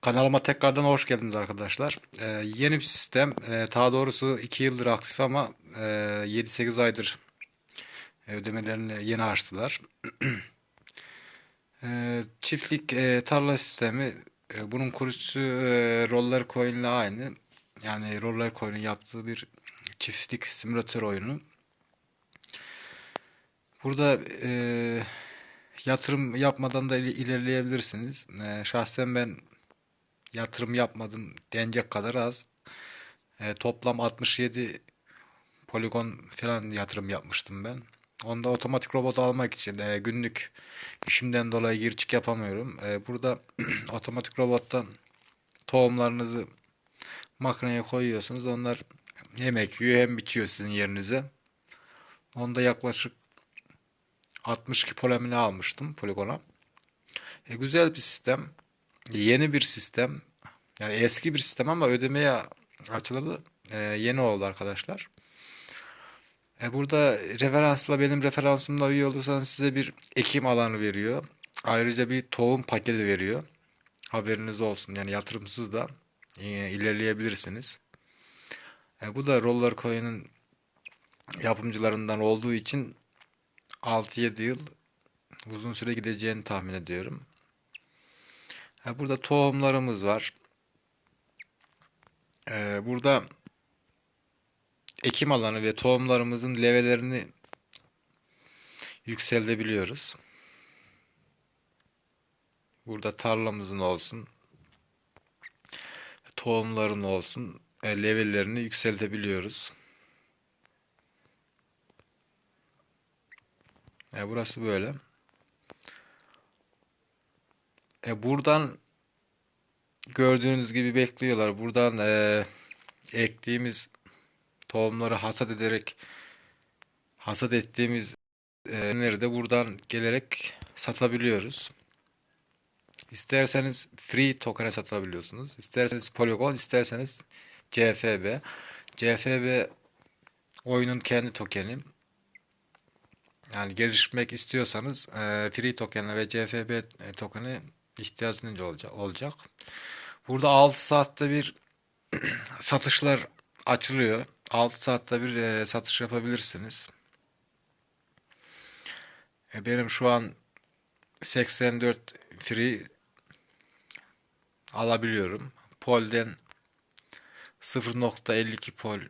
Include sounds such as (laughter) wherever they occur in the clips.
Kanalıma tekrardan hoş geldiniz arkadaşlar. Ee, yeni bir sistem. Ee, daha doğrusu 2 yıldır aktif ama e, 7-8 aydır ödemelerini yeni açtılar. (clears throat) Ee, çiftlik e, tarla sistemi. e, bunun kurucusu e, Roller Coin ile aynı. Yani Roller Coin'in yaptığı bir çiftlik simülatör oyunu. Burada e, yatırım yapmadan da il- ilerleyebilirsiniz. E, şahsen ben yatırım yapmadım denecek kadar az. E, toplam 67 poligon falan yatırım yapmıştım ben. Onda otomatik robot almak için e, günlük işimden dolayı gir çık yapamıyorum. E, burada (clears throat) otomatik robottan tohumlarınızı makineye koyuyorsunuz. Onlar hem ekiyor hem biçiyor sizin yerinize. Onda yaklaşık 62 polemini almıştım poligona. E, güzel bir sistem. Yeni bir sistem. Yani eski bir sistem ama ödemeye açılalı e, yeni oldu arkadaşlar. E, burada referansla benim referansımla üye olursanız size bir ekim alanı veriyor. Ayrıca bir tohum paketi veriyor. Haberiniz olsun. Yani yatırımsız da e, ilerleyebilirsiniz. E, bu da Roller Coin'in yapımcılarından olduğu için 6-7 yıl uzun süre gideceğini tahmin ediyorum. Burada tohumlarımız var. Ee, burada ekim alanı ve tohumlarımızın levelerini yükseltebiliyoruz. Burada tarlamızın olsun, tohumların olsun, e, levelerini yükseltebiliyoruz. E, burası böyle. E, buradan gördüğünüz gibi bekliyorlar. Buradan e, ektiğimiz tohumları hasat ederek hasat ettiğimiz e, ürünleri de buradan gelerek satabiliyoruz. İsterseniz free token'e satabiliyorsunuz. İsterseniz Polygon, isterseniz CFB. CFB oyunun kendi tokeni. Yani gelişmek istiyorsanız e, free token'e ve CFB token'e ihtiyacınız olacak. Burada 6 saatte bir (clears throat) satışlar açılıyor. 6 saatte bir e, satış yapabilirsiniz. E, benim şu an 84 free alabiliyorum. Pol'den 0.52 pol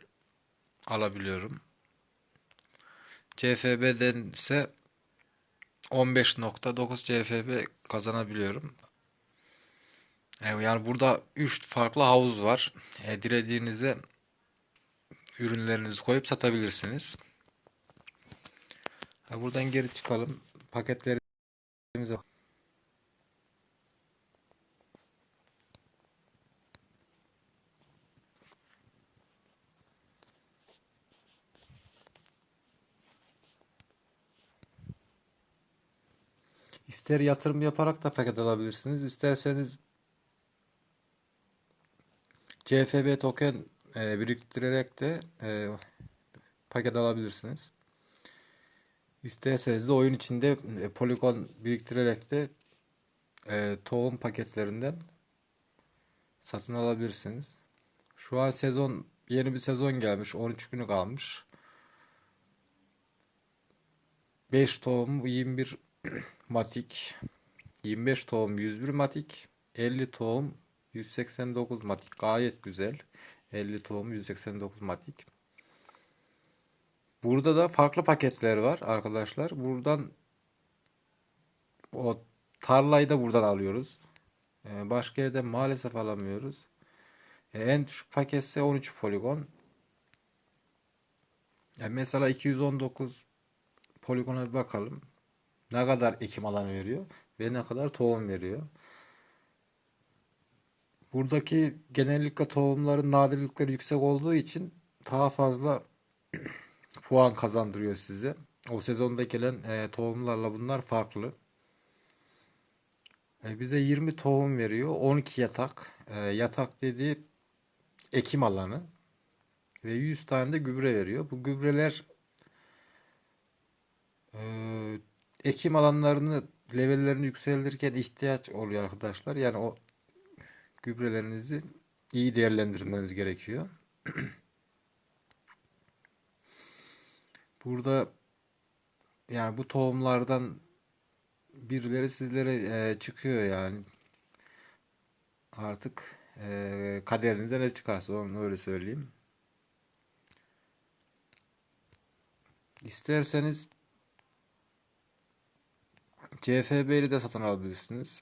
alabiliyorum. CFB'den ise 15.9 CFB kazanabiliyorum. E, Yani burada 3 farklı havuz var. E, dilediğinizde ürünlerinizi koyup satabilirsiniz. Ha, Buradan geri çıkalım. Paketlerimize bak- İster yatırım yaparak da paket alabilirsiniz. İsterseniz CFB token e, biriktirerek de e, paket alabilirsiniz. İsterseniz de oyun içinde e, poligon biriktirerek de e, tohum paketlerinden satın alabilirsiniz. Şu an sezon yeni bir sezon gelmiş. 13 günü kalmış. 5 tohum 21 matik. 25 tohum 101 matik. 50 tohum 189 matik. Gayet güzel. 50 tohum 189 matik. Burada da farklı paketler var arkadaşlar. Buradan o tarlayı da buradan alıyoruz. Ee, başka yerden maalesef alamıyoruz. Ee, en düşük paketse 13 poligon. Yani mesela 219 poligona bir bakalım. Ne kadar ekim alanı veriyor ve ne kadar tohum veriyor. Buradaki genellikle tohumların nadirlikleri yüksek olduğu için daha fazla (clears throat) puan kazandırıyor size. O sezonda gelen e, tohumlarla bunlar farklı. E, bize 20 tohum veriyor. 12 yatak. E, yatak dediği ekim alanı. Ve 100 tane de gübre veriyor. Bu gübreler e, ekim alanlarını levellerini yükseltirken ihtiyaç oluyor arkadaşlar. Yani o gübrelerinizi iyi değerlendirmeniz gerekiyor. (clears throat) Burada yani bu tohumlardan birileri sizlere e, çıkıyor yani. Artık e, kaderinize ne çıkarsa onu öyle söyleyeyim. İsterseniz CFB'li de satın alabilirsiniz.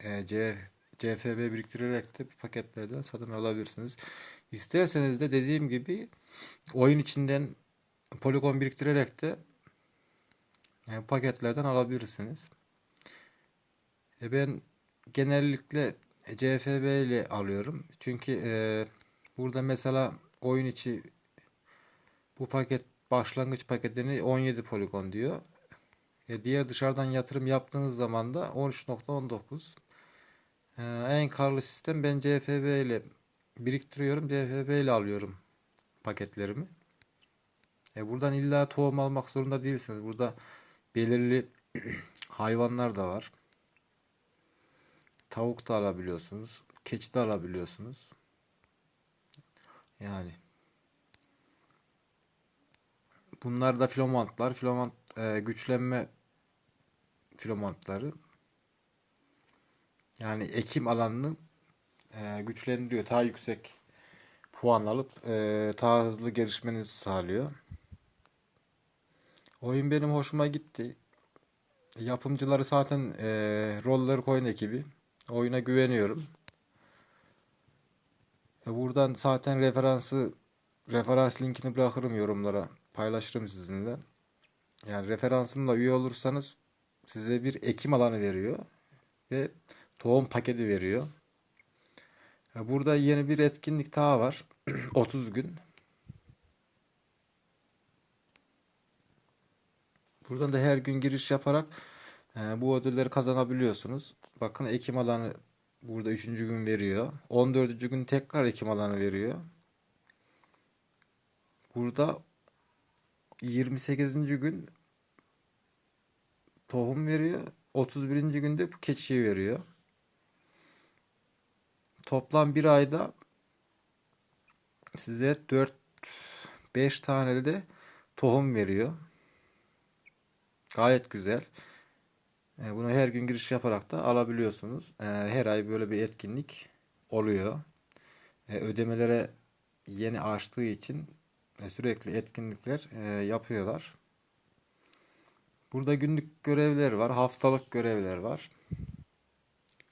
E, C, CFB biriktirerek de paketlerden satın alabilirsiniz. İsterseniz de dediğim gibi oyun içinden poligon biriktirerek de e, paketlerden alabilirsiniz. E, ben genellikle CFB ile alıyorum. Çünkü e, burada mesela oyun içi bu paket başlangıç paketini 17 poligon diyor. E, diğer dışarıdan yatırım yaptığınız zaman da 13.19. E, en karlı sistem ben CFB ile biriktiriyorum. CFB ile alıyorum paketlerimi. E, buradan illa tohum almak zorunda değilsiniz. Burada belirli (clears throat) hayvanlar da var. Tavuk da alabiliyorsunuz. Keçi de alabiliyorsunuz. Yani bunlar da filomantlar. Filomant e, güçlenme filomantları. Yani ekim alanını e, güçlendiriyor. Daha yüksek puan alıp e, daha hızlı gelişmenizi sağlıyor. Oyun benim hoşuma gitti. Yapımcıları zaten e, Roller Coin ekibi. Oyuna güveniyorum. E, buradan zaten referansı referans linkini bırakırım yorumlara. Paylaşırım sizinle. Yani referansımla üye olursanız size bir ekim alanı veriyor ve tohum paketi veriyor. E, burada yeni bir etkinlik daha var. (clears throat) 30 gün. Buradan da her gün giriş yaparak e, bu ödülleri kazanabiliyorsunuz. Bakın ekim alanı burada 3. gün veriyor. 14. gün tekrar ekim alanı veriyor. Burada 28. gün tohum veriyor. 31. günde bu keçiyi veriyor. Toplam bir ayda size 4 5 tane de tohum veriyor. Gayet güzel. E, bunu her gün giriş yaparak da alabiliyorsunuz. E, her ay böyle bir etkinlik oluyor. E, ödemelere yeni açtığı için sürekli etkinlikler yapıyorlar. Burada günlük görevler var, haftalık görevler var.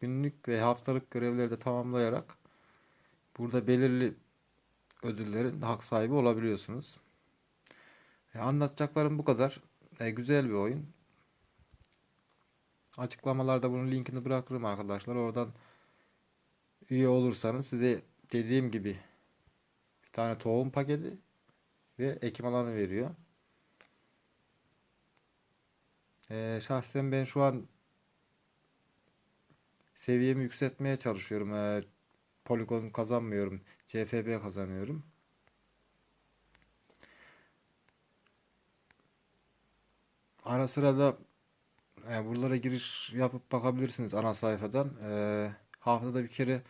Günlük ve haftalık görevleri de tamamlayarak burada belirli ödüllerin hak sahibi olabiliyorsunuz. Anlatacaklarım bu kadar. Güzel bir oyun. Açıklamalarda bunun linkini bırakırım arkadaşlar. Oradan üye olursanız size dediğim gibi bir tane tohum paketi ve ekim alanı veriyor. Ee, şahsen ben şu an seviyemi yükseltmeye çalışıyorum. Ee, poligon kazanmıyorum. CFB kazanıyorum. Ara sıra da e, buralara giriş yapıp bakabilirsiniz ana sayfadan. E, haftada bir kere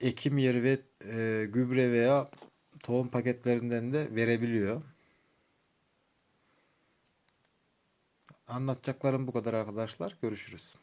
ekim yeri ve e, gübre veya tohum paketlerinden de verebiliyor. Anlatacaklarım bu kadar arkadaşlar. Görüşürüz.